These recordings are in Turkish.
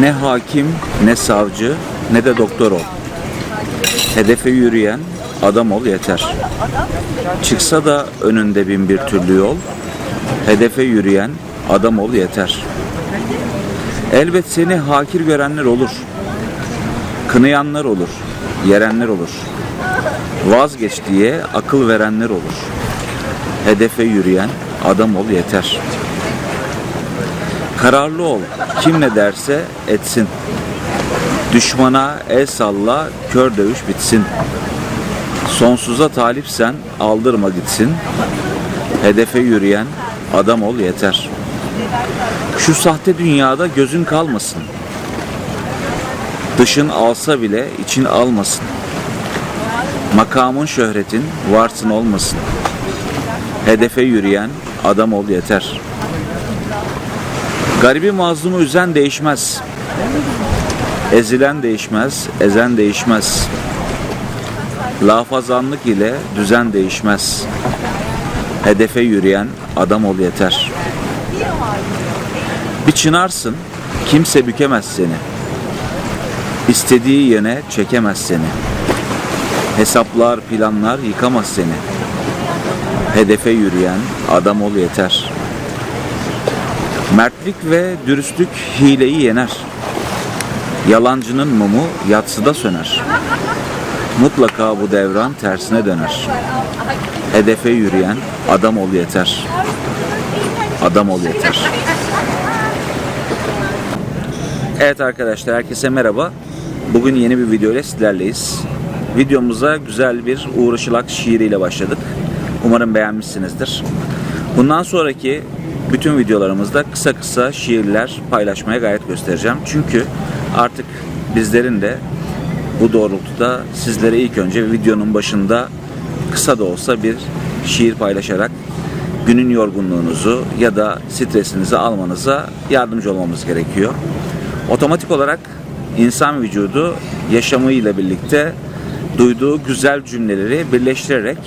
Ne hakim, ne savcı, ne de doktor ol. Hedefe yürüyen adam ol yeter. Çıksa da önünde bin bir türlü yol, hedefe yürüyen adam ol yeter. Elbet seni hakir görenler olur. Kınayanlar olur, yerenler olur. Vazgeç diye akıl verenler olur. Hedefe yürüyen adam ol yeter. Kararlı ol, kim ne derse etsin. Düşmana el salla, kör dövüş bitsin. Sonsuza talipsen aldırma gitsin. Hedefe yürüyen adam ol yeter. Şu sahte dünyada gözün kalmasın. Dışın alsa bile için almasın. Makamın şöhretin varsın olmasın. Hedefe yürüyen adam ol yeter. Garibi mazlumu üzen değişmez. Ezilen değişmez, ezen değişmez. Lafazanlık ile düzen değişmez. Hedefe yürüyen adam ol yeter. Bir çınarsın, kimse bükemez seni. İstediği yöne çekemez seni. Hesaplar, planlar yıkamaz seni. Hedefe yürüyen adam ol yeter. Mertlik ve dürüstlük hileyi yener. Yalancının mumu yatsıda söner. Mutlaka bu devran tersine döner. Hedefe yürüyen adam ol yeter. Adam ol yeter. Evet arkadaşlar herkese merhaba. Bugün yeni bir video ile sizlerleyiz. Videomuza güzel bir Uğur Işılak şiiriyle başladık. Umarım beğenmişsinizdir. Bundan sonraki bütün videolarımızda kısa kısa şiirler paylaşmaya gayret göstereceğim. Çünkü artık bizlerin de bu doğrultuda sizlere ilk önce videonun başında kısa da olsa bir şiir paylaşarak günün yorgunluğunuzu ya da stresinizi almanıza yardımcı olmamız gerekiyor. Otomatik olarak insan vücudu yaşamıyla birlikte duyduğu güzel cümleleri birleştirerek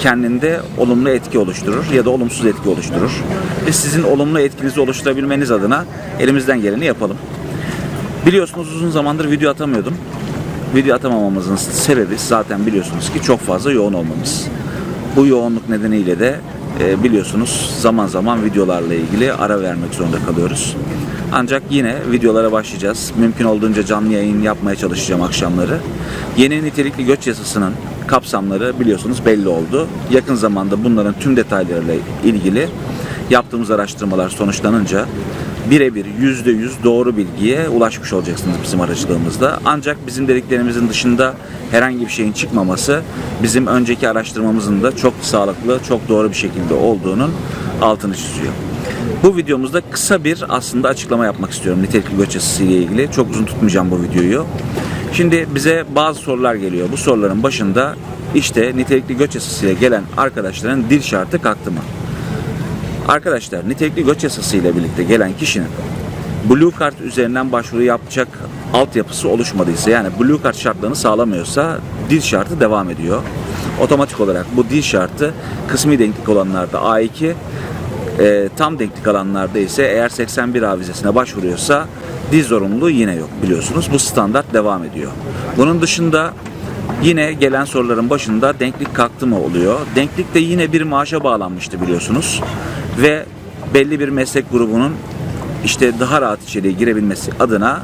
kendinde olumlu etki oluşturur ya da olumsuz etki oluşturur. Biz sizin olumlu etkinizi oluşturabilmeniz adına elimizden geleni yapalım. Biliyorsunuz uzun zamandır video atamıyordum. Video atamamamızın sebebi zaten biliyorsunuz ki çok fazla yoğun olmamız. Bu yoğunluk nedeniyle de e, biliyorsunuz zaman zaman videolarla ilgili ara vermek zorunda kalıyoruz. Ancak yine videolara başlayacağız. Mümkün olduğunca canlı yayın yapmaya çalışacağım akşamları. Yeni nitelikli göç yasasının kapsamları biliyorsunuz belli oldu. Yakın zamanda bunların tüm detaylarıyla ilgili yaptığımız araştırmalar sonuçlanınca birebir yüzde yüz doğru bilgiye ulaşmış olacaksınız bizim aracılığımızda. Ancak bizim dediklerimizin dışında herhangi bir şeyin çıkmaması bizim önceki araştırmamızın da çok sağlıklı, çok doğru bir şekilde olduğunun altını çiziyor. Bu videomuzda kısa bir aslında açıklama yapmak istiyorum nitelikli göç ile ilgili. Çok uzun tutmayacağım bu videoyu. Şimdi bize bazı sorular geliyor. Bu soruların başında işte nitelikli göç ile gelen arkadaşların dil şartı kalktı mı? Arkadaşlar nitelikli göç ile birlikte gelen kişinin Blue Card üzerinden başvuru yapacak altyapısı oluşmadıysa yani Blue Card şartlarını sağlamıyorsa dil şartı devam ediyor. Otomatik olarak bu dil şartı kısmi denklik olanlarda A2 e, tam denklik alanlarda ise eğer 81 A vizesine başvuruyorsa dil zorunluluğu yine yok biliyorsunuz. Bu standart devam ediyor. Bunun dışında yine gelen soruların başında denklik kalktı mı oluyor. Denklik de yine bir maaşa bağlanmıştı biliyorsunuz. Ve belli bir meslek grubunun işte daha rahat içeriye girebilmesi adına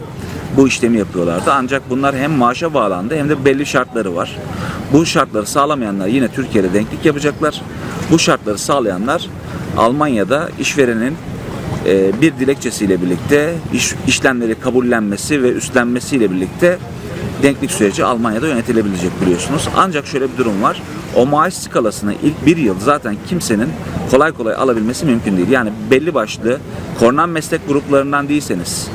bu işlemi yapıyorlardı. Ancak bunlar hem maaşa bağlandı hem de belli şartları var. Bu şartları sağlamayanlar yine Türkiye'de denklik yapacaklar. Bu şartları sağlayanlar Almanya'da işverenin e, bir dilekçesiyle birlikte iş, işlemleri kabullenmesi ve üstlenmesiyle birlikte denklik süreci Almanya'da yönetilebilecek biliyorsunuz. Ancak şöyle bir durum var. O maaş skalasını ilk bir yıl zaten kimsenin kolay kolay alabilmesi mümkün değil. Yani belli başlı korundan meslek gruplarından değilseniz,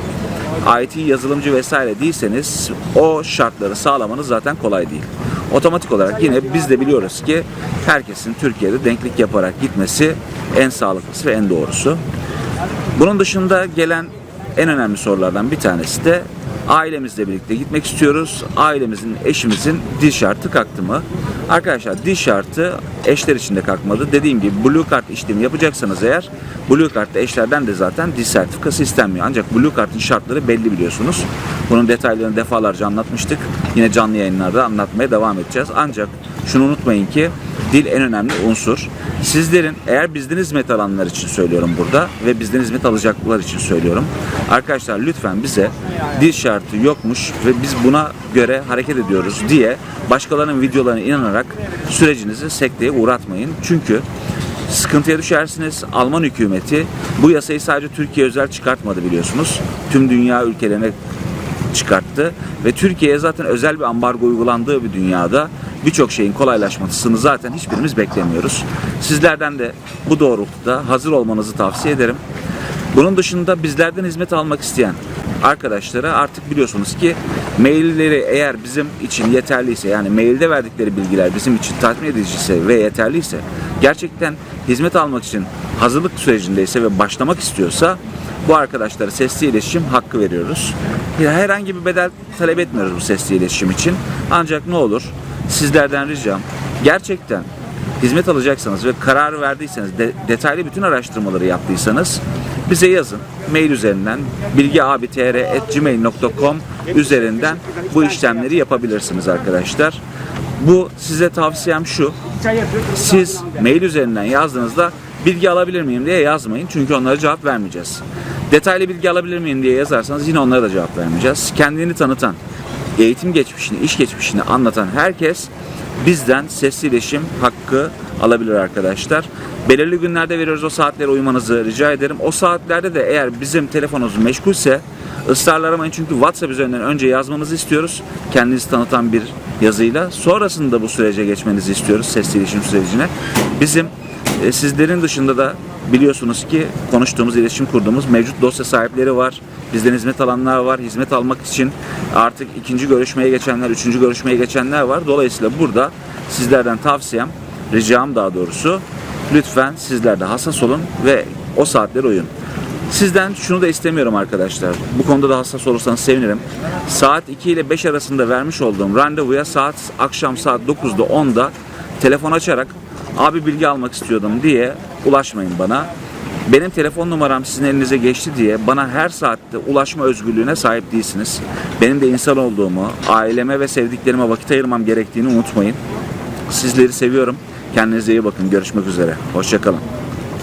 IT yazılımcı vesaire değilseniz o şartları sağlamanız zaten kolay değil. Otomatik olarak yine biz de biliyoruz ki herkesin Türkiye'de denklik yaparak gitmesi en sağlıklısı ve en doğrusu. Bunun dışında gelen en önemli sorulardan bir tanesi de Ailemizle birlikte gitmek istiyoruz. Ailemizin, eşimizin dil şartı kalktı mı? Arkadaşlar dil şartı eşler için de kalkmadı. Dediğim gibi Blue Card işlemi yapacaksanız eğer Blue Card'da eşlerden de zaten dil sertifikası istenmiyor. Ancak Blue Card'ın şartları belli biliyorsunuz. Bunun detaylarını defalarca anlatmıştık. Yine canlı yayınlarda anlatmaya devam edeceğiz. Ancak şunu unutmayın ki dil en önemli unsur. Sizlerin eğer bizden hizmet alanlar için söylüyorum burada ve bizden hizmet alacaklar için söylüyorum. Arkadaşlar lütfen bize dil şartı yokmuş ve biz buna göre hareket ediyoruz diye başkalarının videolarına inanarak sürecinizi sekteye uğratmayın. Çünkü sıkıntıya düşersiniz. Alman hükümeti bu yasayı sadece Türkiye özel çıkartmadı biliyorsunuz. Tüm dünya ülkelerine çıkarttı ve Türkiye'ye zaten özel bir ambargo uygulandığı bir dünyada birçok şeyin kolaylaşmasını zaten hiçbirimiz beklemiyoruz. Sizlerden de bu doğrultuda hazır olmanızı tavsiye ederim. Bunun dışında bizlerden hizmet almak isteyen arkadaşlara artık biliyorsunuz ki mailleri eğer bizim için yeterliyse yani mailde verdikleri bilgiler bizim için tatmin ediciyse ve yeterliyse gerçekten hizmet almak için hazırlık sürecindeyse ve başlamak istiyorsa bu arkadaşlara sesli iletişim hakkı veriyoruz. Herhangi bir bedel talep etmiyoruz bu sesli iletişim için. Ancak ne olur sizlerden ricam gerçekten hizmet alacaksanız ve karar verdiyseniz, de- detaylı bütün araştırmaları yaptıysanız bize yazın. Mail üzerinden bilgiabitr.gmail.com üzerinden bu işlemleri yapabilirsiniz arkadaşlar. Bu size tavsiyem şu. Siz mail üzerinden yazdığınızda bilgi alabilir miyim diye yazmayın. Çünkü onlara cevap vermeyeceğiz. Detaylı bilgi alabilir miyim diye yazarsanız yine onlara da cevap vermeyeceğiz. Kendini tanıtan, eğitim geçmişini, iş geçmişini anlatan herkes bizden sesli iletişim hakkı alabilir arkadaşlar. Belirli günlerde veriyoruz o saatlere uymanızı rica ederim. O saatlerde de eğer bizim telefonumuz meşgulse ısrarla aramayın çünkü WhatsApp üzerinden önce yazmanızı istiyoruz. Kendinizi tanıtan bir yazıyla. Sonrasında bu sürece geçmenizi istiyoruz sesli iletişim sürecine. Bizim e, sizlerin dışında da biliyorsunuz ki konuştuğumuz, iletişim kurduğumuz mevcut dosya sahipleri var. Bizden hizmet alanlar var. Hizmet almak için artık ikinci görüşmeye geçenler, üçüncü görüşmeye geçenler var. Dolayısıyla burada sizlerden tavsiyem, ricam daha doğrusu lütfen sizler de hassas olun ve o saatlere uyun. Sizden şunu da istemiyorum arkadaşlar. Bu konuda da hassas olursanız sevinirim. Saat 2 ile 5 arasında vermiş olduğum randevuya saat akşam saat 9'da 10'da telefon açarak abi bilgi almak istiyordum diye ulaşmayın bana. Benim telefon numaram sizin elinize geçti diye bana her saatte ulaşma özgürlüğüne sahip değilsiniz. Benim de insan olduğumu, aileme ve sevdiklerime vakit ayırmam gerektiğini unutmayın. Sizleri seviyorum. Kendinize iyi bakın. Görüşmek üzere. Hoşçakalın.